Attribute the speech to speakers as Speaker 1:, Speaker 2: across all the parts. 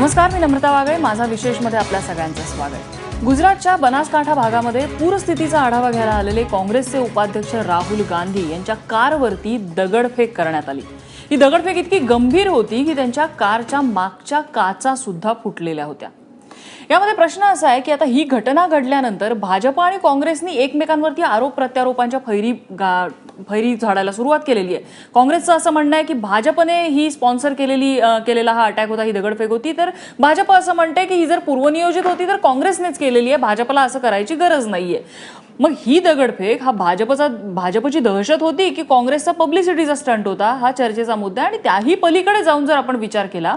Speaker 1: नमस्कार मी नम्रता वागळे. माझा विशेषमध्ये आपल्या सगळ्यांचं स्वागत. गुजरातच्या बनासकांठा भागामध्ये पूरस्थितीचा आढावा घ्यायला आलेले काँग्रेसचे उपाध्यक्ष राहुल गांधी यांच्या कारवरती दगडफेक करण्यात आली. ही दगडफेक इतकी गंभीर होती की त्यांच्या कारच्या मागच्या काचा सुद्धा फुटलेल्या होत्या. यामध्ये प्रश्न असा आहे की आता ही घटना घडल्यानंतर भाजप आणि काँग्रेसनी एकमेकांवरती आरोप प्रत्यारोपांच्या फैरी गा फैरी झाडायला सुरुवात केलेली आहे. काँग्रेसचं असं म्हणणं आहे की भाजपने ही स्पॉन्सर केलेली केलेला हा अटॅक होता ही दगडफेक होती. तर भाजप असं म्हणते की ही जर पूर्वनियोजित होती तर काँग्रेसनेच केलेली आहे. भाजपला असं करायची गरज नाहीये. मग ही दगडफेक हा भाजपचा भाजपची दहशत होती की काँग्रेसचा पब्लिसिटीचा स्टंट होता हा चर्चेचा मुद्दा आणि त्याही पलीकडे जाऊन जर आपण विचार केला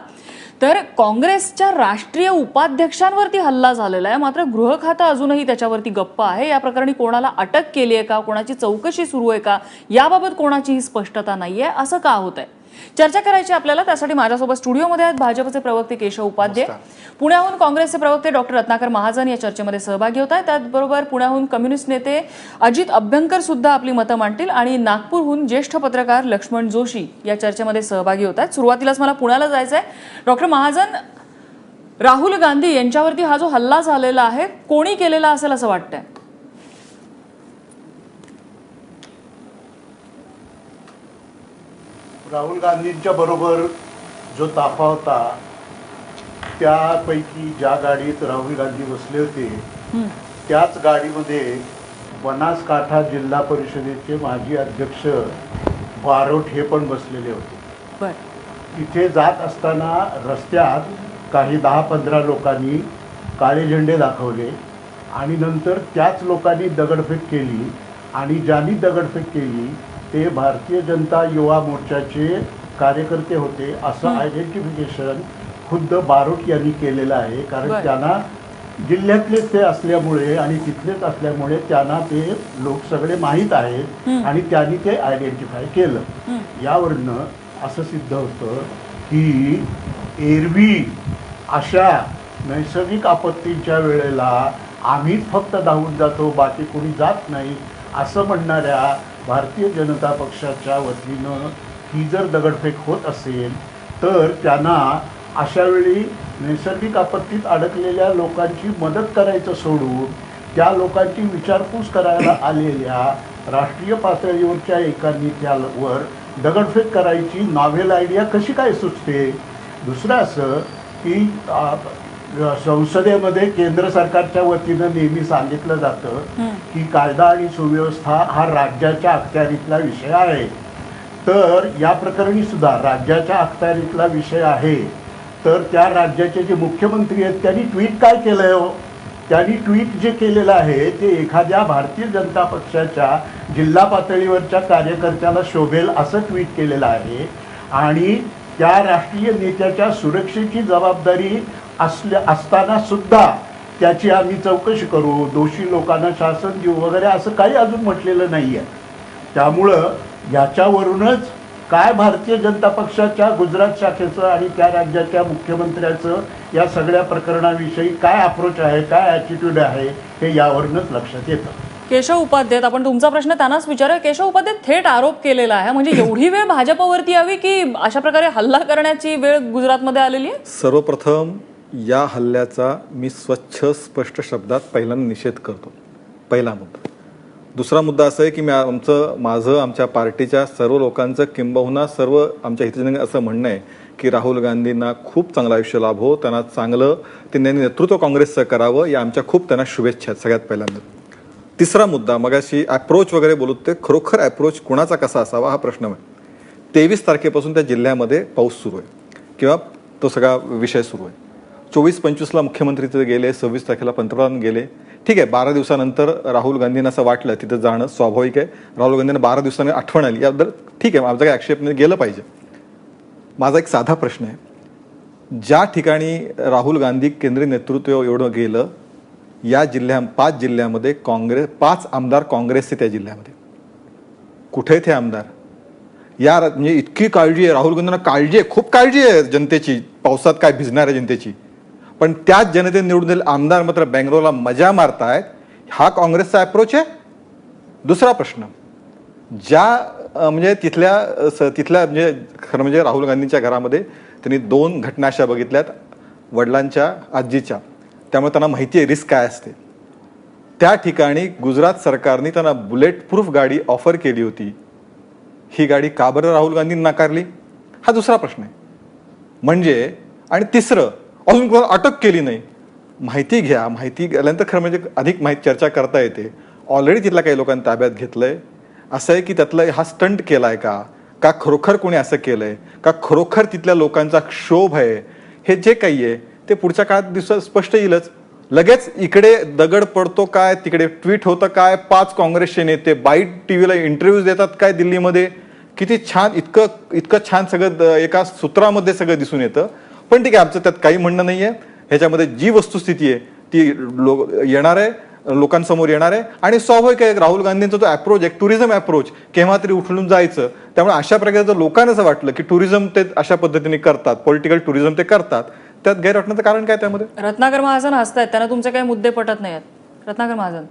Speaker 1: तर काँग्रेसच्या राष्ट्रीय उपाध्यक्षांवरती हल्ला झालेला आहे. मात्र गृह खातं अजूनही त्याच्यावरती गप्प आहे. या प्रकरणी कोणाला अटक केली आहे का? कोणाची चौकशी सुरू आहे का? याबाबत कोणाचीही स्पष्टता नाही आहे असं का होत आहे चर्चा करायची आपल्याला त्यासाठी माझ्यासोबत स्टुडिओमध्ये आहेत भाजपचे प्रवक्ते केशव उपाध्ये पुण्याहून काँग्रेसचे प्रवक्ते डॉक्टर रत्नाकर महाजन या चर्चेमध्ये सहभागी होत आहेत. त्याचबरोबर पुण्याहून कम्युनिस्ट नेते अजित अभ्यंकर सुद्धा आपली मतं मांडतील आणि नागपूरहून ज्येष्ठ पत्रकार लक्ष्मण जोशी या चर्चेमध्ये सहभागी होत आहेत. सुरुवातीलाच मला पुण्याला जायचं आहे डॉक्टर महाजन राहुल गांधी यांच्यावरती हा जो हल्ला झालेला आहे कोणी केलेला असेल असं वाटतंय?
Speaker 2: राहुल गांधींच्या बरोबर जो ताफा होता त्यापैकी ज्या गाडीत राहुल गांधी बसले होते त्याच गाडीमध्ये बनासकांठा जिल्हा परिषदेचे माजी अध्यक्ष बारोट हे पण बसलेले होते. तिथे जात असताना रस्त्यात काही दहा पंधरा लोकांनी काळे झेंडे दाखवले आणि नंतर त्याच लोकांनी दगडफेक केली आणि ज्यांनी दगडफेक केली ते भारतीय जनता युवा मोर्चाचे कार्यकर्ते होते असं आयडेंटिफिकेशन खुद्द बारोट यांनी केलेलं आहे. कारण. त्यांना जिल्ह्यातलेच ते असल्यामुळे आणि तिथलेच असल्यामुळे त्यांना ते लोक सगळे माहीत आहेत आणि त्यांनी ते आयडेंटिफाय केलं. यावरनं असं सिद्ध होतं की एरवी अशा नैसर्गिक आपत्तींच्या वेळेला आम्हीच फक्त धावून जातो बाकी कोणी जात नाही असं म्हणणाऱ्या भारतीय जनता पक्षाच्या वतीनं ही जर दगडफेक होत असेल तर त्यांना अशा वेळी नैसर्गिक आपत्तीत अडकलेल्या लोकांची मदत करायचं सोडून त्या लोकांची विचारपूस करायला आलेल्या राष्ट्रीय पातळीवरच्या एका नेत्यावर दगडफेक करायची नॉव्हेल आयडिया कशी काय सुचते? दुसरं असं की संसदेमध्ये केंद्र सरकारच्या वतीनं नेहमी सांगितलं जातं की कायदा आणि सुव्यवस्था हा राज्याच्या अखत्यारीतला विषय आहे. तर या प्रकरणी सुद्धा राज्याच्या अखत्यारीतला विषय आहे. तर त्या राज्याचे जे मुख्यमंत्री आहेत त्यांनी ट्विट काय केलंय हो? त्यांनी ट्विट जे केलेलं आहे ते एखाद्या भारतीय जनता पक्षाच्या जिल्हा पातळीवरच्या कार्यकर्त्याला शोभेल असं ट्विट केलेलं आहे. आणि त्या राष्ट्रीय नेत्याच्या सुरक्षेची जबाबदारी असल्या असताना सुद्धा त्याची आम्ही चौकशी करू. दोषी लोकांना शासन देऊ वगैरे असं काही अजून म्हटलेलं नाही आहे त्यामुळं याच्यावरूनच काय भारतीय जनता पक्षाच्या गुजरात शाखेचं आणि त्या राज्याच्या मुख्यमंत्र्याचं या सगळ्या प्रकरणाविषयी काय अप्रोच आहे काय ॲटिट्यूड आहे हे यावरूनच लक्षात येतं.
Speaker 1: केशव उपाध्ये आहेत. आपण तुमचा प्रश्न त्यांनाच विचारूया. केशव उपाध्ये थेट आरोप केलेला आहे. म्हणजे एवढी वेळ भाजपवरती यावी की अशा प्रकारे हल्ला करण्याची वेळ गुजरातमध्ये आलेली आहे?
Speaker 3: सर्वप्रथम या हल्ल्याचा मी स्वच्छ स्पष्ट शब्दात पहिल्यांदा निषेध करतो. पहिला मुद्दा. दुसरा मुद्दा असा आहे की मी आमचं माझं आमच्या पार्टीच्या सर्व लोकांचं किंबहुना सर्व आमच्या हितजन असं म्हणणं आहे की राहुल गांधींना खूप चांगलं आयुष्य लाभो त्यांना चांगलं त्यांनी नेतृत्व काँग्रेसचं करावं या आमच्या खूप त्यांना शुभेच्छा आहेत. सगळ्यात पहिल्यांदा तिसरा मुद्दा मगाशी ॲप्रोच वगैरे बोलत ते खरोखर ॲप्रोच कुणाचा कसा असावा हा प्रश्न आहे. तेवीस तारखेपासून त्या जिल्ह्यामध्ये पाऊस सुरू आहे. किंवा तो सगळा विषय सुरू आहे. चोवीस पंचवीसला मुख्यमंत्री तिथे गेले सव्वीस तारखेला पंतप्रधान गेले. ठीक आहे बारा दिवसानंतर राहुल गांधींना असं वाटलं तिथं जाणं स्वाभाविक आहे. राहुल गांधींना बारा दिवसांनी आठवण आली. याबद्दल ठीक आहे माझा काही आक्षेप नाही गेलं पाहिजे. माझा एक साधा प्रश्न आहे. ज्या ठिकाणी राहुल गांधी केंद्रीय नेतृत्व एवढं गेलं या जिल्ह्या पाच जिल्ह्यामध्ये काँग्रेस पाच आमदार काँग्रेसचे त्या जिल्ह्यामध्ये. कुठे ते आमदार? या म्हणजे इतकी काळजी आहे राहुल गांधींना काळजी आहे खूप काळजी आहे जनतेची. पावसात काय भिजणार आहे जनतेची. पण त्याच जनतेने निवडून दिलेले आमदार मात्र बँगलोरला मजा मारतायत. हा काँग्रेसचा अप्रोच आहे. दुसरा प्रश्न ज्या म्हणजे तिथल्या स- तिथल्या म्हणजे खरं म्हणजे राहुल गांधींच्या घरामध्ये त्यांनी दोन घटना अशा बघितल्यात वडिलांच्या आजीच्या. त्यामुळे त्यांना माहिती आहे रिस्क काय असते. त्या ठिकाणी गुजरात सरकारने त्यांना बुलेट प्रूफ गाडी ऑफर केली होती. ही गाडी का बरं राहुल गांधींनी नाकारली? हा दुसरा प्रश्न आहे. म्हणजे आणि तिसरं अजून कोणाला अटक केली नाही. माहिती घ्या माहिती गेल्यानंतर खरं म्हणजे अधिक माहिती चर्चा करता येते. ऑलरेडी तिथल्या काही लोकांनी ताब्यात घेतलं आहे असं आहे की त्यातलं हा स्टंट केला आहे का? का खरोखर कोणी असं केलं आहे का खरोखर तिथल्या लोकांचा क्षोभ आहे? हे जे काही आहे ते पुढच्या काळात दिवसात स्पष्ट येईलच. लगेच इकडे दगड पडतो काय? तिकडे ट्विट होतं काय? पाच काँग्रेसचे नेते बाईट टी व्हीला इंटरव्ह्यूज देतात काय दिल्लीमध्ये? किती छान इतकं इतकं छान सगळं द- एका सूत्रामध्ये सगळं दिसून येतं. पण ठीक आहे आमचं त्यात काही म्हणणं नाहीये. ह्याच्यामध्ये जी वस्तुस्थिती आहे ती लो येणार आहे लोकांसमोर येणार आहे. आणि स्वाभाविक आहे राहुल गांधींचा जो अप्रोच आहे टुरिझम अप्रोच केव्हा तरी उठलून जायचं. त्यामुळे अशा प्रकारचं लोकांना असं वाटलं की टुरिझम ते अशा पद्धतीने करतात पॉलिटिकल टुरिझम ते करतात त्यात गैर वाटण्याचं कारण काय त्यामध्ये?
Speaker 1: रत्नाकर महाजन हसतायत त्यांना तुमचे काही मुद्दे पटत नाहीत रत्नाकर महाजन.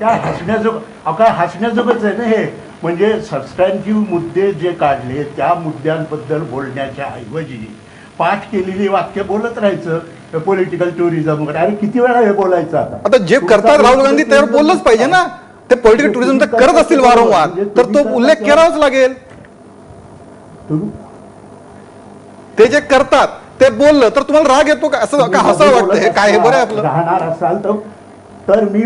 Speaker 2: काय हसण्याजोग काय हसण्याजोगच आहे ना हे? म्हणजे सबस्टॅन्टिव्ह मुद्दे जे काढले त्या मुद्द्यांबद्दल बोलण्याच्या ऐवजी पाठ केलेली वाक्य बोलत राहायचं पॉलिटिकल टुरिझम वगैरे. अरे किती वेळा हे बोलायचं आता?
Speaker 3: आता जे करतात राहुल गांधी त्यावर बोललंच पाहिजे ना. ते पॉलिटिकल टुरिझम तर करत असतील वारंवार. तर तो उल्लेख करावाच लागेल. ते? जे करतात ते बोललं तर तुम्हाला राग येतो का? असं का हसावं वाटतं काय हे बरं आपलं?
Speaker 2: राहणार असाल तर. तर मी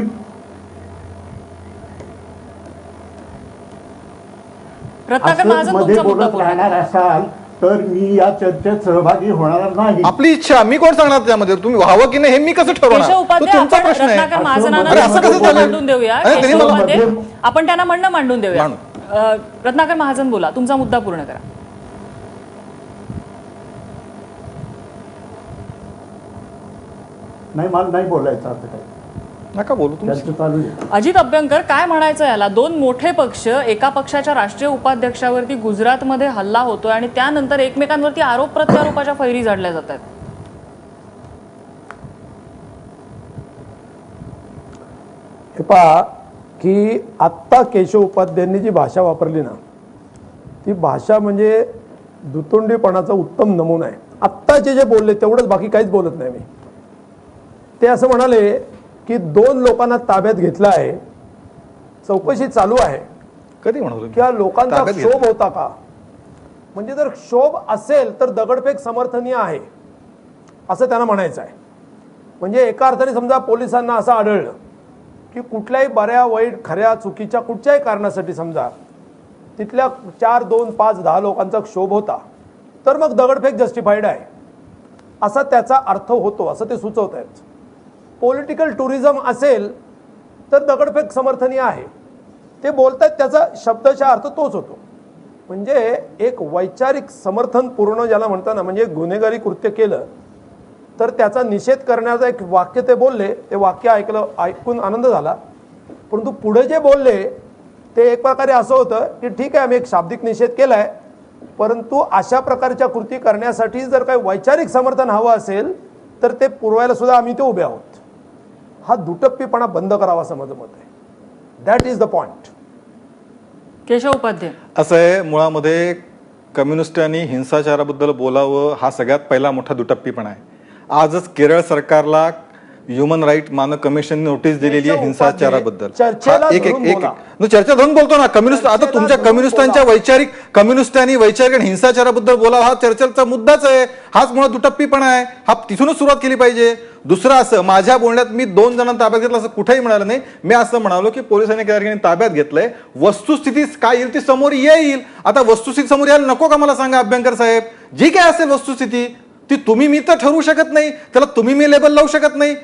Speaker 2: असं मध्ये
Speaker 1: तुमचा मुद्दा
Speaker 2: बोलत
Speaker 1: बोला
Speaker 2: राहणार असाल तर मी या चर्चेत सहभागी होणार नाही.
Speaker 3: आपली इच्छा मी कोण सांगणार त्यामध्ये? तुम्ही व्हावं की नाही हे मी कसं ठरवणार? तो तुमचा प्रश्न आहे. असं कसं
Speaker 1: आपण त्यांना म्हणणं मांडून देऊया. रत्नाकर महाजन बोला तुमचा मुद्दा पूर्ण करा.
Speaker 2: नाही मला नाही बोलायचं आता काय
Speaker 3: नका बोलू तुम्ही.
Speaker 1: अजित अभ्यंकर काय म्हणायचं याला? दोन मोठे पक्ष एका पक्षाच्या राष्ट्रीय उपाध्यक्षावरती गुजरातमध्ये हल्ला होतोय आणि त्यानंतर एकमेकांवरती आरोप प्रत्यारोपाच्या फैरी झाडल्या जात आहेत.
Speaker 4: हे पहा की आत्ता केशव उपाध्यायांनी जी भाषा वापरली ना ती भाषा म्हणजे दुतोंडीपणाचा उत्तम नमुना आहे. आत्ताचे जे बोलले तेवढंच बाकी काहीच बोलत नाही मी. ते असं म्हणाले की दोन लोकांना ताब्यात घेतलं आहे चौकशी चालू आहे.
Speaker 3: कधी म्हणतो?
Speaker 4: किंवा लोकांचा. क्षोभ होता का? म्हणजे जर क्षोभ असेल तर दगडफेक समर्थनीय आहे असं त्यांना म्हणायचं आहे. म्हणजे एका अर्थाने समजा पोलिसांना असं आढळलं की कुठल्याही बऱ्या वाईट खऱ्या चुकीच्या कुठच्याही कारणासाठी समजा तिथल्या चार दोन पाच दहा लोकांचा क्षोभ होता तर मग दगडफेक जस्टिफाईड आहे. असा त्याचा अर्थ होतो असं ते सुचवत आहेत पॉलिटिकल टुरिझम असेल तर दगडफेक समर्थनीय आहे. ते बोलतात त्याचा शब्दाचा अर्थ तोच होतो. म्हणजे एक वैचारिक समर्थन पूर्ण ज्याला म्हणताना म्हणजे गुन्हेगारी कृत्य केलं तर त्याचा निषेध करण्याचं एक वाक्य ते बोलले. ते वाक्य ऐकलं ऐकून आनंद झाला. परंतु पुढे जे बोलले ते एक प्रकारे असं होतं की ठीक आहे आम्ही एक शाब्दिक निषेध केला आहे परंतु अशा प्रकारच्या कृती करण्यासाठी जर काही वैचारिक समर्थन हवं असेल तर ते पुरवायला सुद्धा आम्ही ते उभे आहोत. हा दुटप्पीपणा बंद करावा असं माझं मत आहे. That is the point
Speaker 1: Keshav Upadhyay
Speaker 3: असं आहे मुळामध्ये कम्युनिस्टांनी हिंसाचाराबद्दल बोलावं हा सगळ्यात पहिला मोठा दुटप्पीपणा आहे. आजच केरळ सरकारला ह्युमन राईट मानक कमिशन नोटीस दिलेली आहे हिंसाचाराबद्दल.
Speaker 4: चर्चेला
Speaker 3: एक एक एक चर्चा धरून बोलतो ना. कम्युनिस्ट आता तुमच्या कम्युनिस्टांच्या. वैचारिक कम्युनिस्टांनी वैचारिक आणि हिंसाचाराबद्दल बोलावं. हा चर्चेचा मुद्दाच आहे. हाच मुळात दुटप्पीपणा आहे. हा तिथूनच सुरुवात केली पाहिजे. दुसरं असं माझ्या बोलण्यात मी दोन जणांना ताब्यात घेतलं असं कुठेही म्हणालं नाही. मी असं म्हणालो की पोलिसांनी त्या ठिकाणी ताब्यात घेतलंय. वस्तुस्थिती काय येईल ती समोर येईल. आता वस्तुस्थिती समोर यायला नको का मला सांगा अभ्यंकर साहेब? जी काय असेल वस्तुस्थिती ती तुम्ही मी तर ठरवू शकत नाही. त्याला तुम्ही मी लेबल लावू शकत नाही.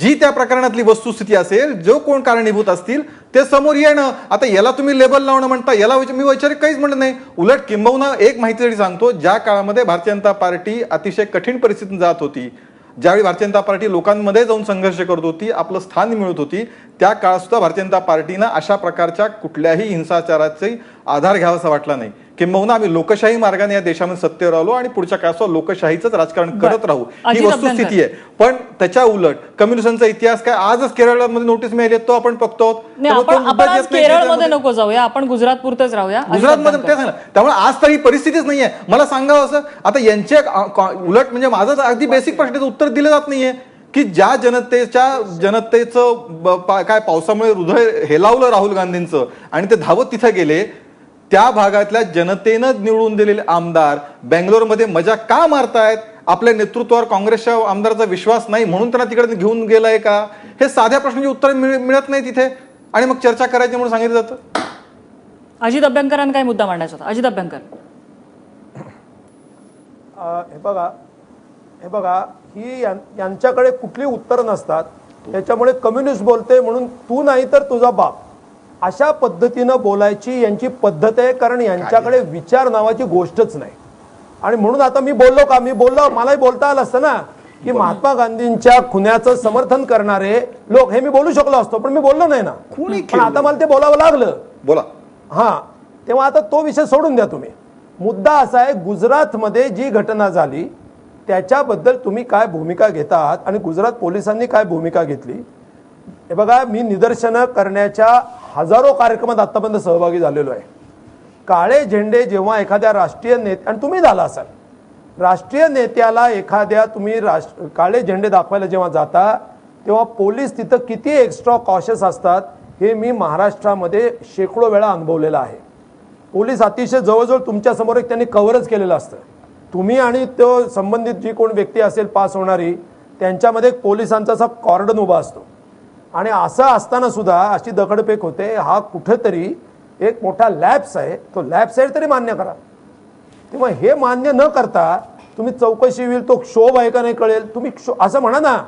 Speaker 3: जी त्या प्रकरणातली वस्तुस्थिती असेल जो कोण कारणीभूत असतील ते समोर येणं. आता याला तुम्ही लेबल लावणं म्हणता याला मी वैचारिक काहीच म्हणत नाही. उलट किंबहुना एक माहितीसाठी सांगतो ज्या काळामध्ये भारतीय जनता पार्टी अतिशय कठीण परिस्थितीत जात होती ज्यावेळी भारतीय जनता पार्टी लोकांमध्ये जाऊन संघर्ष करत होती आपलं स्थान मिळत होती त्या काळात सुद्धा भारतीय जनता पार्टीनं अशा प्रकारच्या कुठल्याही हिंसाचाराची आधार घ्यावासा वाटला नाही. किंबहुना आम्ही लोकशाही मार्गाने या देशामध्ये सत्तेवर आलो आणि पुढच्या काळात लोकशाहीचंच राजकारण करत राहू. ही वस्तुस्थिती आहे. पण त्याच्या उलट कम्युनिस्टचा इतिहास काय? आजच केरळमध्ये नोटीस मिळाली तो आपण बघतो
Speaker 1: केरळमध्ये. नको जाऊया आपण गुजरात पुरतच राहूया
Speaker 3: गुजरातमध्ये. तेच ना त्यामुळे आज तर ही परिस्थितीच नाहीये. मला सांगावं असं आता यांचे उलट म्हणजे माझं अगदी बेसिक प्रश्नाचं उत्तर दिलं जात नाहीये. की ज्या जनतेच्या जनतेचं काय पावसामुळे हृदय हेलावलं राहुल गांधींचं आणि ते धावत तिथे गेले त्या भागातल्या जनतेनं निवडून दिलेले आमदार बेंगलोरमध्ये मजा का मारतायत? आपल्या नेतृत्वावर काँग्रेसच्या आमदाराचा विश्वास नाही म्हणून त्यांना तिकडे घेऊन गेलाय का? हे साध्या प्रश्नाची उत्तर मिळ- मिळत नाही तिथे आणि मग चर्चा करायची म्हणून सांगितलं जातं.
Speaker 1: अजित अभ्यंकरांना काय मुद्दा मांडायचा होता? अजित अभ्यंकर.
Speaker 4: अ, हे बघा हे बघा ही यांच्याकडे कुठली उत्तरं नसतात. त्याच्यामुळे कम्युनिस्ट बोलते म्हणून तू नाही तर तुझा बाप. अशा पद्धतीनं बोलायची यांची पद्धत आहे कारण यांच्याकडे विचार नावाची गोष्टच नाही. आणि म्हणून आता मी बोललो का? मी बोललो मलाही बोलता आलं असतं ना की महात्मा गांधींच्या खुन्याचं समर्थन करणारे लोक हे मी बोलू शकलो असतो पण मी बोललो नाही ना.
Speaker 2: कोणी
Speaker 4: पण आता मला ते बोलावं लागलं.
Speaker 3: बोला.
Speaker 4: हा तेव्हा आता तो विषय सोडून द्या तुम्ही. मुद्दा असा आहे गुजरातमध्ये जी घटना झाली त्याच्याबद्दल तुम्ही काय भूमिका घेता आहात आणि गुजरात पोलिसांनी काय भूमिका घेतली? हे बघा मी निदर्शनं करण्याच्या हजारो कार्यक्रमात आतापर्यंत सहभागी झालेलो आहे. काळे झेंडे जेव्हा एखाद्या राष्ट्रीय नेते आणि तुम्ही झाला असाल. राष्ट्रीय नेत्याला एखाद्या तुम्ही राष्ट्र काळे झेंडे दाखवायला जेव्हा जाता तेव्हा पोलीस तिथं किती एक्स्ट्रा कॉशियस असतात हे मी महाराष्ट्रामध्ये शेकडो वेळा अनुभवलेलं आहे. पोलीस अतिशय जवळजवळ तुमच्यासमोर एक त्यांनी कव्हरच केलेलं असतं. तुम्ही आणि तो संबंधित जी कोण व्यक्ती असेल पास होणारी त्यांच्यामध्ये एक पोलिसांचा असा कॉर्डन उभा असतो. आणि असं असताना सुद्धा अशी दगडफेक होते. हा कुठेतरी एक मोठा लॅब्स आहे. तो लॅब्स आहे तरी मान्य करा. तेव्हा हे मान्य न करता तुम्ही चौकशी होईल तो क्षोभ आहे का नाही कळेल. तुम्ही क्षो- असं म्हणा ना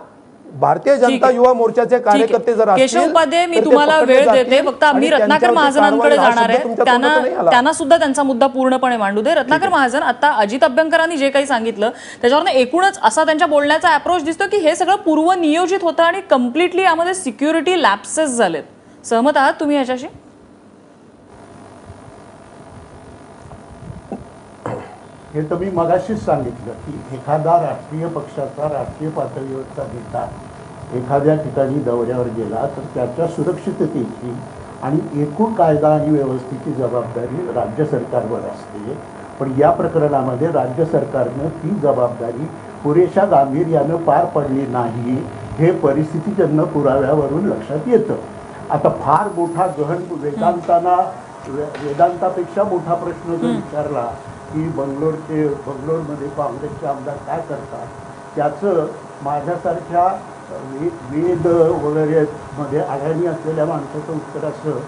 Speaker 4: भारतीय जनता. युवा मोर्चाचे कार्यकर्ते जर
Speaker 1: केशव उपाध्ये मी तुम्हाला वेळ देते. फक्त मी
Speaker 4: आणि
Speaker 1: रत्नाकर महाजनांकडे जाणार आहे. त्यांना. त्यांना सुद्धा त्यांचा मुद्दा पूर्णपणे मांडू दे. रत्नाकर महाजन आता अजित अभ्यंकरांनी जे काही सांगितलं त्याच्यावरनं एकूणच असा त्यांच्या बोलण्याचा अप्रोच दिसतो की हे सगळं पूर्व नियोजित होतं आणि कम्प्लिटली यामध्ये सिक्युरिटी लॅप्सेस झालेत. सहमत आहात तुम्ही याच्याशी?
Speaker 2: हे तर मी मगाशीच सांगितलं की एखादा राष्ट्रीय पक्षाचा राष्ट्रीय पातळीवरचा नेता एखाद्या ठिकाणी दौऱ्यावर गेला तर त्याच्या सुरक्षिततेची आणि एकूण कायदा आणि व्यवस्थेची जबाबदारी राज्य सरकारवर असते. पण या प्रकरणामध्ये राज्य सरकारनं ती जबाबदारी पुरेशा गांभीर्यानं पार पडली नाही. हे परिस्थितीजन्य पुराव्यावरून लक्षात येतं. आता फार मोठा गहन वेदांताना वेदांतापेक्षा मोठा प्रश्न जर विचारला की बंगलोरचे बंगलोरमध्ये काँग्रेसचे आमदार काय करतात? त्याचं माझ्यासारख्या वेद वगैरे मध्ये आढळणी असलेल्या माणसाचं उत्तर असं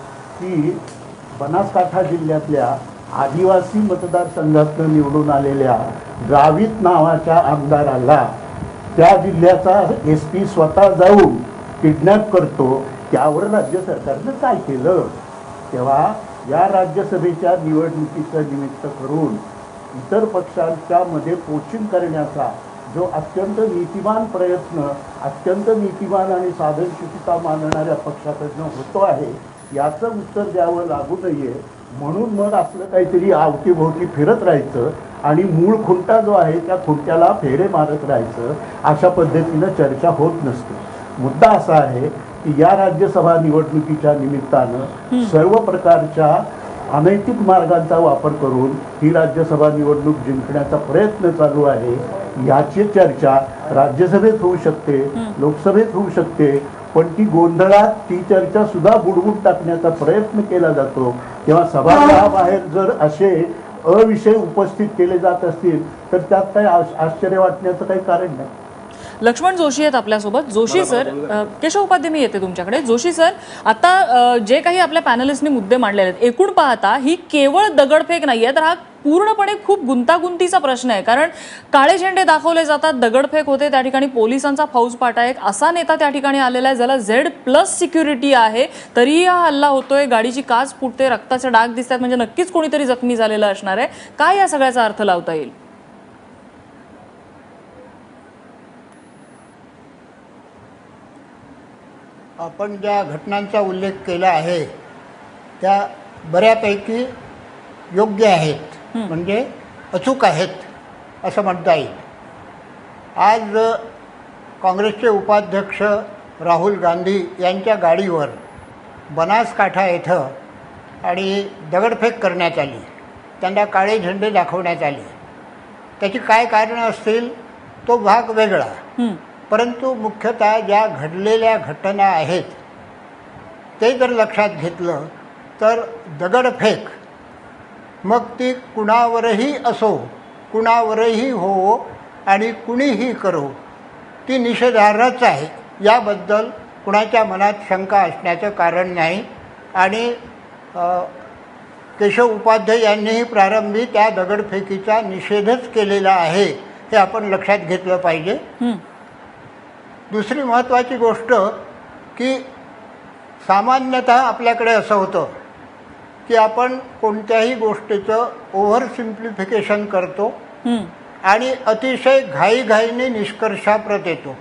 Speaker 2: की बनासकाठा जिल्ह्यातल्या आदिवासी मतदारसंघातनं निवडून आलेल्या गावित नावाच्या आमदाराला त्या जिल्ह्याचा एस पी स्वतः जाऊन किडनॅप करतो त्यावर राज्य सरकारनं काय केलं? तेव्हा या राज्यसभेच्या निवडणुकीचं निमित्त करून इतर पक्षांच्या मध्ये पोचिंग करण्याचा जो अत्यंत नीतिमान प्रयत्न अत्यंत नीतिमान आणि साधनशुचिता मानणाऱ्या पक्षाकडनं होतो आहे याचं उत्तर द्यावं लागू नये. म्हणून मग असलं काहीतरी अवतीभोवती फिरत राहायचं आणि मूळ खुंटा जो आहे त्या खुंट्याला फेरे मारत राहायचं अशा पद्धतीनं चर्चा होत नसते. मुद्दा असा आहे की या राज्यसभा निवडणुकीच्या निमित्तानं सर्व प्रकारच्या अनैतिक मार्गांचा वापर करून ही राज्यसभा निवडणूक जिंकण्याचा प्रयत्न चालू आहे याची चर्चा राज्यसभेत होऊ शकते लोकसभेत होऊ शकते पण ती गोंधळात ती चर्चा सुद्धा बुडवून टाकण्याचा प्रयत्न केला जातो. तेव्हा सभागृहाबाहेर जर असे अविषय उपस्थित केले जात असतील तर त्यात काही आश- आश्चर्य वाटण्याचं काही कारण नाही.
Speaker 1: लक्ष्मण जोशी आहेत आपल्यासोबत. जोशी सर केशव उपाध्ये मी येते तुमच्याकडे. जोशी सर आता जे काही आपल्या पॅनलिस्टनी मुद्दे मांडलेले आहेत एकूण पाहता ही केवळ दगडफेक नाहीये तर हा पूर्णपणे खूप गुंतागुंतीचा प्रश्न आहे. कारण काळे झेंडे दाखवले जातात दगडफेक होते त्या ठिकाणी पोलिसांचा फौजपाटा एक असा नेता त्या ठिकाणी आलेला आहे ज्याला झेड प्लस सिक्युरिटी आहे. तरीही हा हल्ला होतोय गाडीची काच फुटते रक्ताचे डाग दिसतात म्हणजे नक्कीच कोणीतरी जखमी झालेलं असणार आहे. काय या सगळ्याचा अर्थ लावता येईल?
Speaker 5: आपण ज्या घटनांचा उल्लेख केला आहे त्या बऱ्यापैकी योग्य आहेत. म्हणजे अचूक आहेत असं म्हणता येईल. आज काँग्रेसचे उपाध्यक्ष राहुल गांधी यांच्या गाडीवर बनासकाठा येथं आणि दगडफेक करण्यात आली. त्यांना काळे झेंडे दाखवण्यात आले. त्याची काय कारणं असतील तो भाग वेगळा. परंतु मुख्यतः ज्या घडलेल्या घटना आहेत ते जर लक्षात घेतलं तर दगडफेक. मग ती कुणावरही असो कुणावरही हो आणि कुणीही करो ती निषेधार्हच आहे. याबद्दल कुणाच्या मनात शंका असण्याचं कारण नाही आणि केशव उपाध्याय यांनीही प्रारंभी त्या दगडफेकीचा निषेधच केलेला आहे हे आपण लक्षात घेतलं पाहिजे. दुसरी महत्त्वाची गोष्ट की सामान्यतः आपल्याकडे असं होतं की आपण कोणत्याही गोष्टीचं ओव्हर सिम्प्लिफिकेशन करतो आणि अतिशय घाईघाईने निष्कर्षाप्रत येतो.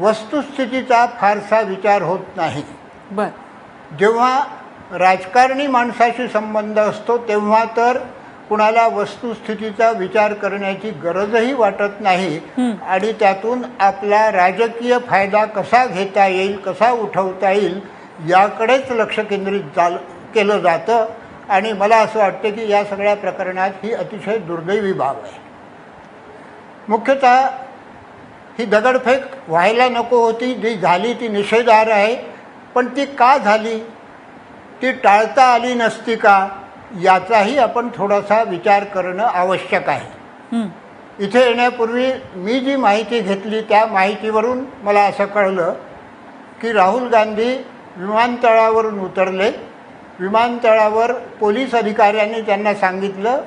Speaker 5: वस्तुस्थितीचा फारसा विचार होत नाही.
Speaker 1: बर.
Speaker 5: जेव्हा राजकारणी माणसाशी संबंध असतो तेव्हा तर कुणाला वस्तुस्थितीचा विचार करण्याची गरजही वाटत नाही आणि त्यातून आपला राजकीय फायदा कसा घेता येईल कसा उठवता येईल याकडेच लक्ष केंद्रित झालं केलं जातं. आणि मला असं वाटतं की या सगळ्या प्रकरणात ही अतिशय दुर्दैवी बाब आहे. मुख्यतः ही दगडफेक व्हायला नको होती जी झाली ती निषेधार्ह आहे. पण ती का झाली? ती टाळता आली नसती का? याचाही आपण थोडासा विचार करणं आवश्यक आहे.
Speaker 1: हं,
Speaker 5: इथे येण्यापूर्वी मी जी माहिती घेतली त्या माहितीवरून मला असं कळलं की राहुल गांधी विमानतळावरून उतरले. विमानतळावर पोलीस अधिकाऱ्यांनी त्यांना सांगितलं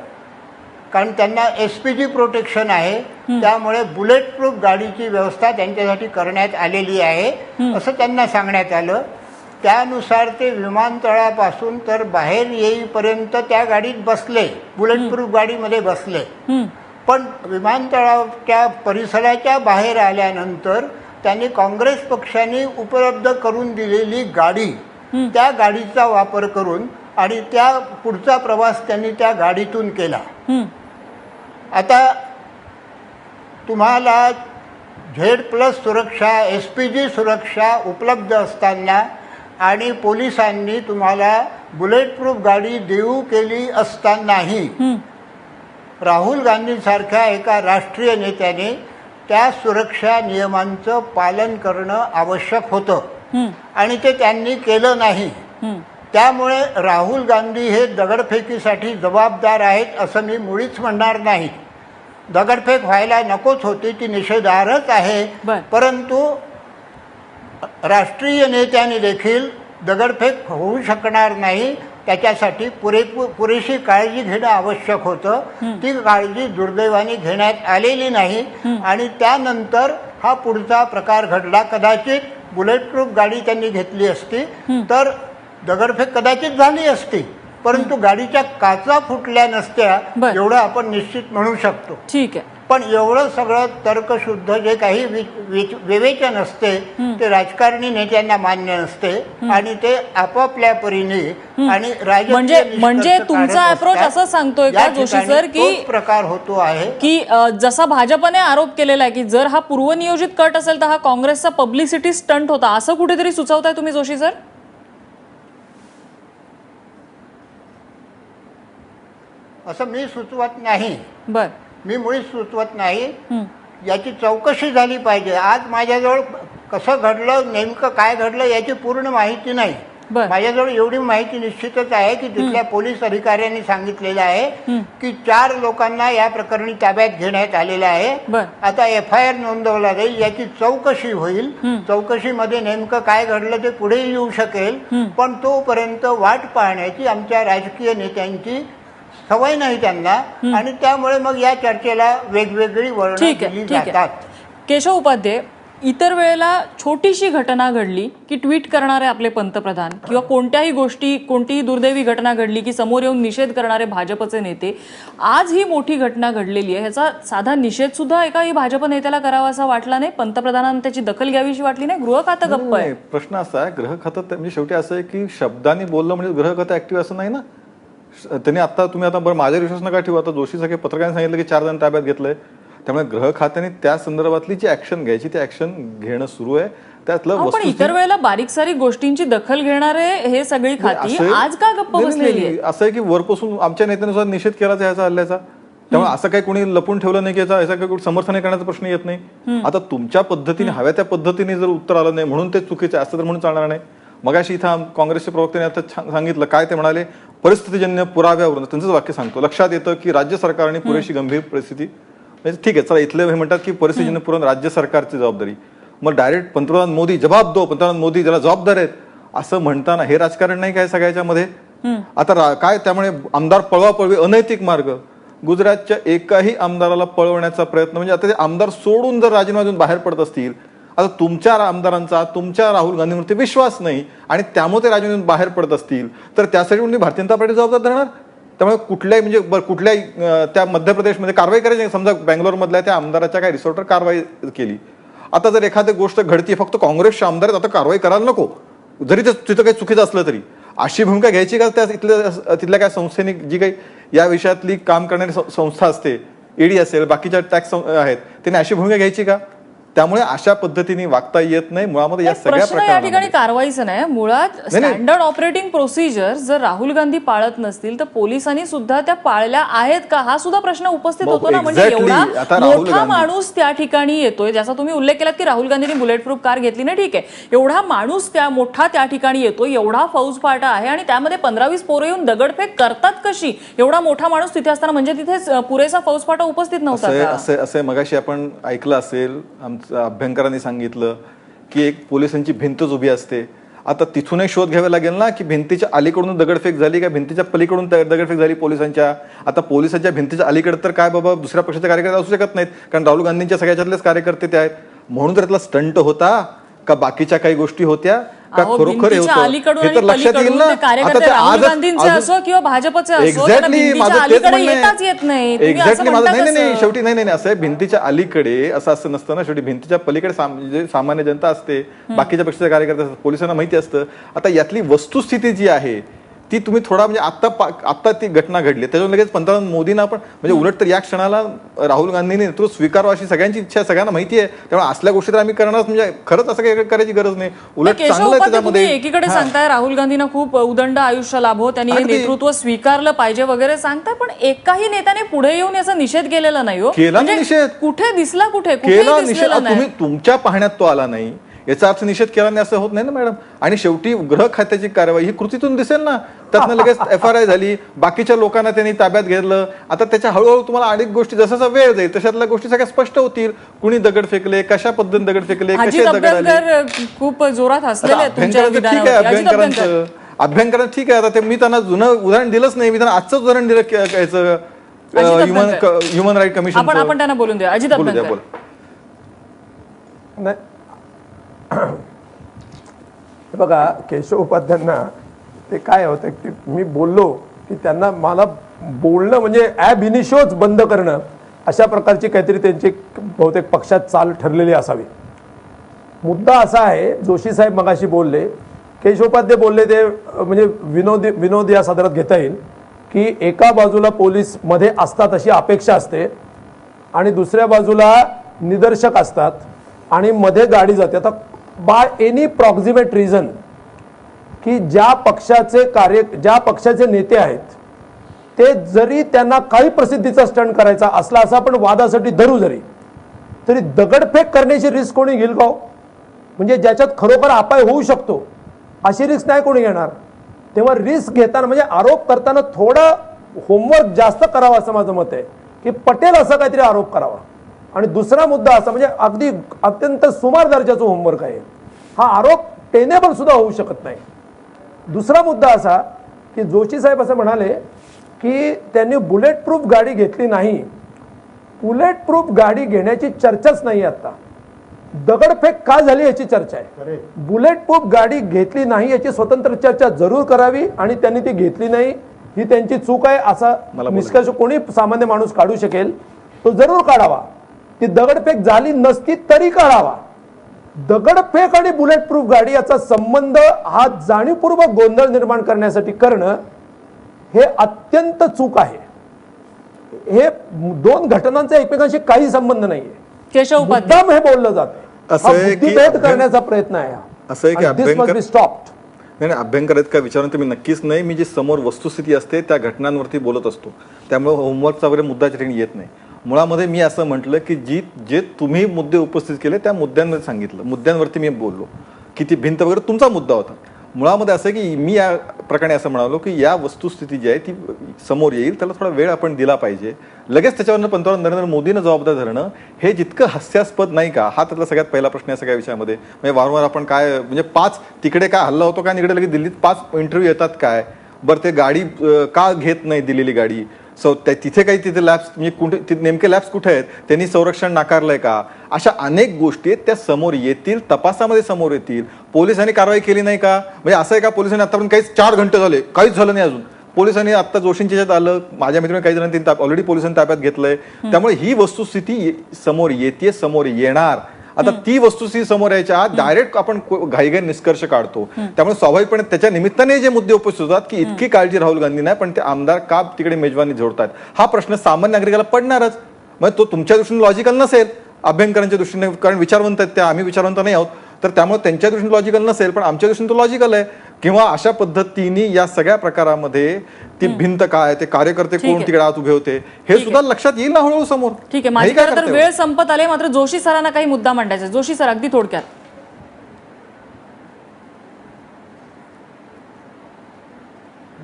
Speaker 5: कारण त्यांना एस पी जी प्रोटेक्शन आहे. त्यामुळे बुलेट प्रूफ गाडीची व्यवस्था त्यांच्यासाठी करण्यात आलेली आहे असं त्यांना सांगण्यात आलं. त्यानुसार ते विमानतळापासून तर बाहेर येईपर्यंत त्या गाडीत बसले. बुलेट प्रूफ गाडीमध्ये बसले. पण विमानतळाच्या परिसराच्या बाहेर आल्यानंतर त्यांनी काँग्रेस पक्षाने उपलब्ध करून दिलेली गाडी त्या गाडीचा वापर करून आणि त्या पुढचा प्रवास त्यांनी त्या गाडीतून केला. आता तुम्हाला झेड प्लस सुरक्षा एस पी जी सुरक्षा उपलब्ध असताना आणि पोलिसांनी तुम्हाला बुलेट प्रूफ गाडी देऊ केली असतानाही राहुल गांधींसारख्या एका राष्ट्रीय नेत्याने त्या सुरक्षा नियमांचं पालन करणं आवश्यक होतं. आणि ते त्यांनी केलं नाही. त्यामुळे राहुल गांधी हे दगडफेकीसाठी जबाबदार आहेत असं मी मुळीच म्हणणार नाही. दगडफेक व्हायला नकोच होती ती निषेधार्हच आहे. परंतु राष्ट्रीय नेत्याने देखील दगडफेक होऊ शकणार नाही. त्याच्यासाठी पुरेपूर पुरेशी काळजी घेणं आवश्यक होतं. ती काळजी दुर्दैवाने घेण्यात आलेली नाही. आणि त्यानंतर हा पुढचा प्रकार घडला. कदाचित बुलेट प्रूफ गाडी त्यांनी घेतली असती. तर दगडफेक कदाचित झाली असती. परंतु गाडीच्या काचा फुटल्या नसत्या. एवढं आपण निश्चित म्हणू शकतो.
Speaker 1: ठीक आहे.
Speaker 5: पण एवढं सगळं तर्कशुद्ध जे काही विवेचन असते ते राजकारणी नेत्यांना मान्य नसते आणि ते आपापल्या परीने आणि
Speaker 1: म्हणजे- म्हणजे तुमचा
Speaker 5: असतात.
Speaker 1: असं सांगतोय का जोशी सर की-
Speaker 5: प्रकार होतो आहे.
Speaker 1: की जसा भाजपने आरोप केलेला आहे की जर हा पूर्वनियोजित कट असेल तर हा काँग्रेसचा पब्लिसिटी स्टंट होता. असं कुठेतरी सुचवताय तुम्ही जोशी सर?
Speaker 5: असं मी सुचवत नाही.
Speaker 1: बर.
Speaker 5: मी मुळीच सुचवत नाही. याची चौकशी झाली पाहिजे. आज माझ्याजवळ कसं घडलं नेमकं काय घडलं याची पूर्ण माहिती नाही. माझ्याजवळ एवढी माहिती निश्चितच आहे की तिथल्या पोलीस अधिकाऱ्यांनी सांगितलेलं आहे. की चार लोकांना या प्रकरणी ताब्यात घेण्यात आलेलं आहे. आता एफ आय आर नोंदवला जाईल याची चौकशी होईल. चौकशीमध्ये नेमकं काय घडलं ते पुढे येऊ शकेल. पण तोपर्यंत वाट पाहण्याची आमच्या राजकीय नेत्यांची सवय नाही त्यांना. आणि त्यामुळे मग या चर्चेला वेगवेगळी वर्ण
Speaker 1: ठीक आहे ठीक आहे.
Speaker 5: जातात.
Speaker 1: केशव उपाध्ये इतर वेळेला छोटीशी घटना घडली की ट्विट करणारे आपले पंतप्रधान किंवा कोणत्याही गोष्टी कोणतीही दुर्दैवी घटना घडली की समोर येऊन निषेध करणारे भाजपचे नेते आज ही मोठी घटना घडलेली आहे. ह्याचा साधा निषेध सुद्धा एकाही भाजप नेत्याला करावा असा वाटला नाही. पंतप्रधानांनी त्याची दखल घ्यावीशी वाटली नाही. गृह खातं गप्प आहे.
Speaker 3: प्रश्न असा आहे ग्रह खातं ते- म्हणजे शेवटी असं आहे की शब्दांनी बोललं म्हणजे ग्रह खातं ऍक्टिव्ह असं नाही ना? त्यांनी आता तुम्ही आता बरं माझ्या विश्वास नका ठेवू? आता जोशी सगळे पत्रकारांनी सांगितलं की चार जण ताब्यात घेतलंय. त्यामुळे गृह खात्याने त्या संदर्भातली जी ऍक्शन घ्यायची ती ऍक्शन घेणं सुरू आहे. त्यातलं
Speaker 1: पण इतर वेळेला बारीक सारीक गोष्टींची दखल घेणारे हे सगळी खाती आज का गप्प बसलेली
Speaker 3: असं आहे की वरपासून आमच्या नेत्यानुसार निषेध केला ह्याचा हल्ल्याचा. त्यामुळे असं काही कोणी लपून ठेवलं नाही की याचा याचा काही समर्थन करण्याचा प्रश्न येत नाही. आता तुमच्या पद्धतीने हव्या त्या पद्धतीने जर उत्तर आलं नाही म्हणून ते चुकीचं आहे असं तर म्हणून चालणार नाही. मगाशी इथं काँग्रेसच्या प्रवक्त्याने आता सांगितलं काय ते म्हणाले? परिस्थितीजन्य पुराव्यावरून त्यांचंच वाक्य सांगतो. लक्षात येतं की राज्य सरकारने पुरेशी गंभीर परिस्थिती म्हणजे ठीक आहे चला इथले हे म्हणतात की परिस्थितीजन्य पुरवून राज्य सरकारची जबाबदारी. मग डायरेक्ट पंतप्रधान मोदी जबाब दो पंतप्रधान मोदी ज्याला जबाबदार आहेत असं म्हणताना हे राजकारण नाही काय सगळ्याच्या मध्ये? आता काय त्यामुळे आमदार पळवा पळवी अनैतिक मार्ग? गुजरातच्या एकाही आमदाराला पळवण्याचा प्रयत्न म्हणजे आता ते आमदार सोडून जर राजीनामा देऊन बाहेर पडत असतील आता तुमच्या आमदारांचा तुमच्या राहुल गांधीवरती विश्वास नाही आणि त्यामुळे ते राजीनामा बाहेर पडत असतील तर त्यासाठी तुम्ही भारतीय जनता पार्टी जबाबदार धरणार? त्यामुळे कुठल्याही म्हणजे बरं, कुठल्याही त्या मध्य प्रदेशमध्ये कारवाई करायची समजा बँगलोरमधल्या त्या आमदाराच्या काही रिसॉर्टवर कारवाई केली. आता जर एखादी गोष्ट घडती फक्त काँग्रेसचे आमदार आता कारवाई करायला नको. जरी ते तिथं काही चुकीचं असलं तरी. अशी भूमिका घ्यायची का त्या तिथल्या तिथल्या काय संस्थेने जी काही या विषयातली काम करणारी संस्था असते ईडी असेल बाकीच्या टॅक्स आहेत त्यांनी अशी भूमिका घ्यायची का? त्यामुळे अशा पद्धतीने वागता येत नाही. मुळामध्ये या सगळ्या
Speaker 1: या ठिकाणी कारवाईचं नाही मुळात. स्टँडर्ड ऑपरेटिंग प्रोसिजर जर राहुल गांधी पाळत नसतील तर पोलिसांनी सुद्धा त्या पाळल्या आहेत का? हा सुद्धा प्रश्न उपस्थित होतो ना. म्हणजे. एवढा मोठा माणूस त्या ठिकाणी येतोय ज्याचा तुम्ही उल्लेख केलात की राहुल गांधींनी बुलेट प्रूफ कार घेतली. ना ठीक आहे. एवढा माणूस त्या मोठा त्या ठिकाणी येतोय एवढा फौज फाटा आहे आणि त्यामध्ये पंधरा वीस पोरं येऊन दगडफेक करतात कशी? एवढा मोठा माणूस तिथे असताना म्हणजे तिथे पुरेसा फौज फाटा उपस्थित नव्हता?
Speaker 3: असं असं मगाशी आपण ऐकलं असेल आमचं अभ्यंकरांनी सांगितलं की एक पोलिसांची भिंतच उभी असते. आता तिथूनही शोध घ्यावा लागेल ना की भिंतीच्या अलीकडून दगडफेक झाली का? भिंतीच्या पलीकडून दगडफेक झाली पोलिसांच्या. आता पोलिसांच्या भिंतीच्या अलीकडे तर काय बाबा दुसऱ्या पक्षाचे कार्यकर्ते असू शकत नाहीत. कारण राहुल गांधींच्या सगळ्याच्यातलेच कार्यकर्ते ते आहेत. म्हणून तर त्यातला स्टंट होता का बाकीच्या काही गोष्टी होत्या? का खरोखर हे होतं? हे तर लक्षात येईल ना. आता ते
Speaker 1: असो किंवा भाजपचे
Speaker 3: एक्झॅक्टली माझं तेच म्हणणं एक्झॅक्टली माझं नाही नाही? शेवटी नाही नाही नाही, असं भिंतीच्या अलीकडे असं असं नसतं ना. शेवटी भिंतीच्या पलीकडे साम- जे सामान्य जनता असते. बाकीच्या पक्षाचे कार्यकर्ते असतात. पोलिसांना माहिती असतं. आता यातली वस्तुस्थिती जी आहे ती तुम्ही थोडा म्हणजे आता पा- आता ती घटना घडली. त्याच्यावर लगेच पंतप्रधान मोदींना पण म्हणजे उलट तर या क्षणाला राहुल गांधींनी नेतृत्व स्वीकारावं अशी सगळ्यांची इच्छा सगळ्यांना माहिती आहे. त्यामुळे असल्या गोष्टी तर आम्ही करणार म्हणजे खरंच असं काही करायची गरज नाही. उलट चांगलं त्याच्यामध्ये.
Speaker 1: एकीकडे. सांगताय राहुल गांधींना खूप उदंड आयुष्य लाभो त्यांनी हे. नेतृत्व स्वीकारलं पाहिजे वगैरे सांगताय पण एकाही नेत्याने पुढे येऊन याचा निषेध केलेला नाही हो.
Speaker 3: केला
Speaker 1: म्हणजे
Speaker 3: निषेध.
Speaker 1: कुठे दिसला कुठे?
Speaker 3: केला निषेध. तुमच्या पाहण्यात तो आला नाही. याचा अर्थ निषेध केला नाही असं होत नाही ना मॅडम. आणि शेवटी गृह खात्याची कारवाई ही कृतीतून दिसेल ना. त्यातनं लगेच एफ आर आय झाली. बाकीच्या लोकांना त्यांनी ताब्यात घेतलं. आता त्याच्या हळूहळू तुम्हाला अनेक गोष्टी जसा वेळ जाईल तशातल्या गोष्टी सगळ्या स्पष्ट होतील. कुणी दगड फेकले कशा पद्धतीने दगड फेकले कसे दगड
Speaker 1: खूप जोरात
Speaker 3: ठीक आहे अभ्यंकरांचं अभ्यंकरांचं ठीक आहे. आता ते मी त्यांना जुनं उदाहरण दिलंच नाही. मी त्यांना आजचं उदाहरण दिलं क- याचं
Speaker 1: Ajit
Speaker 3: human. Human right commission
Speaker 1: आपण आपण त्यांना बोलून द्या अजित
Speaker 3: बोलू.
Speaker 4: नाही. बघा केशव उपाध्यांना ते काय होतं की मी बोललो की त्यांना मला बोलणं म्हणजे ॲब इनिशोच बंद करणं अशा प्रकारची काहीतरी त्यांची बहुतेक पक्षात चाल ठरलेली असावी. मुद्दा असा आहे जोशी साहेब मगाशी बोलले केशोपाध्ये बोलले ते म्हणजे विनोद विनोद या सदरात घेता येईल की एका बाजूला पोलीसमध्ये असतात अशी अपेक्षा असते आणि दुसऱ्या बाजूला निदर्शक असतात आणि मध्ये गाडी जाते. आता बाय एनी प्रॉक्झिमेट रिझन की ज्या पक्षाचे कार्य ज्या पक्षाचे नेते आहेत ते जरी त्यांना काही प्रसिद्धीचा स्टंट करायचा असला असा पण वादासाठी धरू जरी तरी दगडफेक करण्याची रिस्क कोणी घेईल का हो? म्हणजे ज्याच्यात खरोखर अपाय होऊ शकतो अशी रिस्क नाही कोणी घेणार. तेव्हा रिस्क घेताना म्हणजे आरोप करताना थोडं होमवर्क जास्त करावं असं माझं मत आहे की पटेल असं काहीतरी आरोप करावा. आणि दुसरा मुद्दा असा म्हणजे अगदी अत्यंत सुमार दर्जाचं होमवर्क आहे. हा आरोप टेनेबल सुद्धा होऊ शकत नाही. दुसरा मुद्दा असा की जोशी साहेब असं म्हणाले की त्यांनी बुलेट प्रूफ गाडी घेतली नाही. बुलेट प्रूफ गाडी घेण्याची चर्चाच नाही आता. दगडफेक का झाली याची चर्चा आहे? बुलेट प्रूफ गाडी घेतली नाही याची स्वतंत्र चर्चा जरूर करावी आणि त्यांनी ती घेतली नाही. ही त्यांची चूक आहे असा निष्कर्ष कोणी सामान्य माणूस काढू शकेल तो जरूर काढावा. ती दगडफेक झाली नसती तरी काढावा दगडफेक आणि बुलेट प्रूफ गाडी याचा संबंध हा जाणीवपूर्वक गोंधळ निर्माण करण्यासाठी करणं हे अत्यंत चूक आहे. हे दोन घटनांचा एकमेकांशी काही संबंध नाहीये. मुद्दाम हे बोललं जातं
Speaker 3: असं
Speaker 4: हा करण्याचा प्रयत्न आहे हा.
Speaker 3: असं आहे
Speaker 4: stopped.
Speaker 3: नाही नाही अभ्यंकर आहेत का विचारून मी नक्कीच नाही. मी जी समोर वस्तुस्थिती असते त्या घटनांवरती बोलत असतो. त्यामुळे होमवर्कचा वगैरे मुद्दा येत नाही. मुळामध्ये मी असं म्हटलं की जी जे तुम्ही मुद्दे उपस्थित केले त्या मुद्द्यांमध्ये सांगितलं. मुद्द्यांवरती मी बोललो की ती भिंत वगैरे तुमचा मुद्दा होता. मुळामध्ये असं की मी या प्रकारे असं म्हणालो की या वस्तुस्थिती जी आहे ती समोर येईल त्याला थोडा वेळ आपण दिला पाहिजे. लगेच त्याच्यावरनं पंतप्रधान नरेंद्र मोदीनं जबाबदार धरणं हे जितकं हास्यास्पद नाही का हा त्यातला सगळ्यात पहिला प्रश्न आहे सगळ्या विषयामध्ये. म्हणजे वारंवार आपण काय म्हणजे पाच तिकडे काय हल्ला होतो काय आणि इकडे लगेच दिल्लीत पाच इंटरव्ह्यू येतात काय? बरं ते गाडी का घेत नाही दिलेली गाडी? सो त्या तिथे काही तिथे लॅब्स म्हणजे कुठे नेमके लॅब्स कुठे आहेत? त्यांनी संरक्षण नाकारलंय का? अशा अनेक गोष्टी आहेत त्या समोर येतील तपासामध्ये समोर येतील. पोलिसांनी कारवाई केली नाही का? म्हणजे असं आहे का पोलिसांनी आतापर्यंत काहीच चार घंटे झाले काहीच झालं नाही अजून. पोलिसांनी आता जोशींच्या याच्यात आलं माझ्या मित्रांनी काही जणांनी ऑलरेडी पोलिसांनी ताब्यात घेतलंय. त्यामुळे ही वस्तुस्थिती समोर येते समोर येणार. आता ती वस्तुस्थिती समोर यायच्या आत डायरेक्ट आपण घाईघाई निष्कर्ष काढतो. त्यामुळे स्वाभाविकपणे त्याच्या निमित्ताने जे मुद्दे उपस्थित होतात की इतकी काळजी राहुल गांधी नाही पण ते आमदार का तिकडे मेजवानी जोडतात? हा प्रश्न सामान्य नागरिकाला पडणारच. मग तो तुमच्या दृष्टीने लॉजिकल नसेल अभ्यंकरांच्या दृष्टीने कारण विचारवंत आहेत त्या आम्ही विचारवंत नाही आहोत. तर त्यामुळे त्यांच्या दृष्टीने लॉजिकल नसेल पण आमच्या दृष्टीने तो लॉजिकल आहे. किंवा अशा पद्धतीने या सगळ्या प्रकारामध्ये ती भिंत काय ते कार्यकर्ते कोण. तिकडे आत उभे होते हे सुद्धा लक्षात येईल ना हळूहळू समोर.
Speaker 1: ठीक आहे. माझी खरं तर
Speaker 3: करता
Speaker 1: वेळ? संपत आले मात्र जोशी सरांना काही मुद्दा मांडायचा. जोशी सर अगदी थोडक्यात.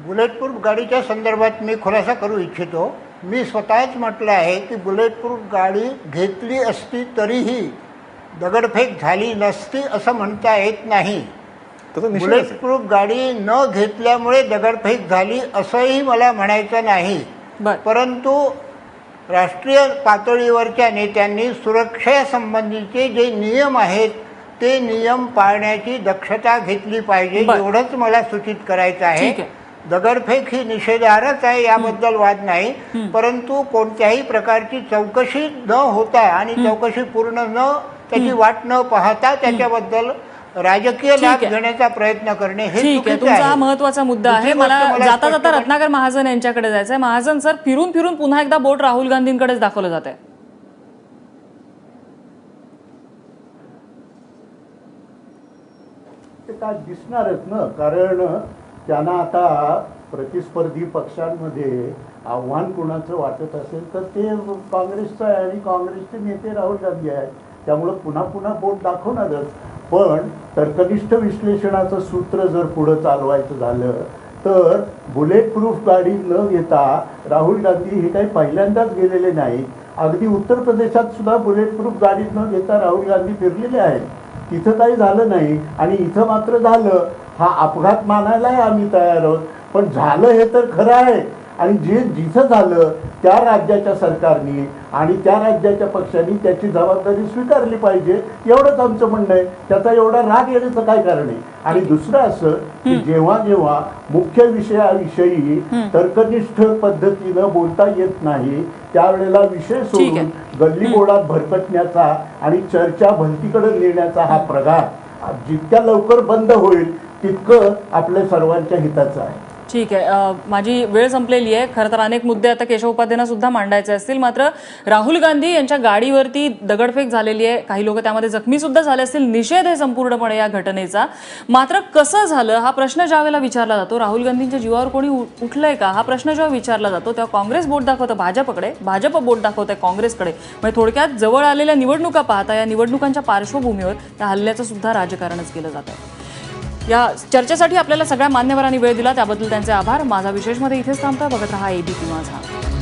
Speaker 5: बुलेट प्रूफ गाडीच्या संदर्भात मी खुलासा करू इच्छितो. मी स्वतःच म्हटलं आहे की बुलेट प्रूफ गाडी घेतली असती तरीही दगडफेक झाली नसती असं म्हणता येत नाही. बुलेट. प्रूफ गाडी न घेतल्यामुळे दगडफेक झाली असंही मला म्हणायचं नाही. परंतु राष्ट्रीय पातळीवरच्या नेत्यांनी सुरक्षेसंबंधीचे जे नियम आहेत ते नियम पाळण्याची दक्षता घेतली पाहिजे. एवढंच मला सूचित करायचं आहे. दगडफेक ही निषेधार्हच आहे याबद्दल वाद नाही. परंतु कोणत्याही प्रकारची चौकशी न होता आणि चौकशी पूर्ण न त्याची वाट न पाहता त्याच्याबद्दल राजकीय लाभ. घेण्याचा प्रयत्न करणे हे
Speaker 1: ठीक आहे. तुमचा हा महत्त्वाचा मुद्दा आहे. मला जाता जाता रत्नाकर महाजन यांच्याकडे जायचंय. महाजन सर फिरून फिरून पुन्हा एकदा बोट राहुल गांधींकडेच दाखवलं जात आहे
Speaker 2: ते काय दिसणारच ना? कारण त्यांना आता प्रतिस्पर्धी पक्षांमध्ये आव्हान कुणाचं वाटत असेल तर ते काँग्रेसचं आहे आणि काँग्रेसचे नेते राहुल गांधी आहेत. त्यामुळं पुन्हा पुन्हा बोट दाखवणारच. पण तर्कनिष्ठ विश्लेषणाचं सूत्र जर पुढं चालवायचं झालं तर बुलेट प्रूफ गाडी न घेता राहुल गांधी हे काही पहिल्यांदाच गेलेले नाही अगदी उत्तर प्रदेशात सुद्धा बुलेट प्रूफ गाडी न घेता राहुल गांधी फिरलेले आहेत. तिथं काही झालं नाही आणि इथं मात्र झालं. हा अपघात मानायलाही आम्ही तयार आहोत. पण झालं हे तर खरं आहे. आणि जे जिथं झालं त्या राज्याच्या सरकारने आणि त्या राज्याच्या पक्षांनी त्याची जबाबदारी स्वीकारली पाहिजे एवढंच आमचं म्हणणं आहे. त्याचा एवढा राग येण्याचं काय कारण आहे? आणि दुसरं असं की जेव्हा जेव्हा मुख्य विषयाविषयी तर्कनिष्ठ पद्धतीनं बोलता येत नाही त्यावेळेला विषय. सोडून गल्लीबोळात भरकटण्याचा आणि चर्चा भलतीकडे नेण्याचा हा प्रघात जितक्या लवकर बंद होईल तितकं आपल्या सर्वांच्या हिताचं आहे.
Speaker 1: ठीक आहे. माझी वेळ संपलेली आहे. खरं तर अनेक मुद्दे आता केशव उपाध्यांना सुद्धा मांडायचे असतील. मात्र राहुल गांधी यांच्या गाडीवरती दगडफेक झालेली आहे. काही लोक त्यामध्ये जखमी सुद्धा झाले असतील. निषेध आहे संपूर्णपणे या घटनेचा. मात्र कसं झालं? हा प्रश्न ज्यावेळेला विचारला जातो राहुल गांधींच्या जीवावर कोणी उठलंय का? हा प्रश्न जेव्हा विचारला जातो तेव्हा काँग्रेस बोट दाखवतं भाजपकडे. भाजप बोट दाखवतंय काँग्रेसकडे. म्हणजे थोडक्यात जवळ आलेल्या निवडणुका पाहता या निवडणुकांच्या पार्श्वभूमीवर त्या हल्ल्याचं सुद्धा राजकारणच केलं जातं या चर्चेसाठी आपल्याला सगळ्या मान्यवरांनी वेळ दिला त्याबद्दल त्यांचे आभार. माझा विशेषमध्ये इथेच थांबतोय. बघत रहा एबीपी माझा.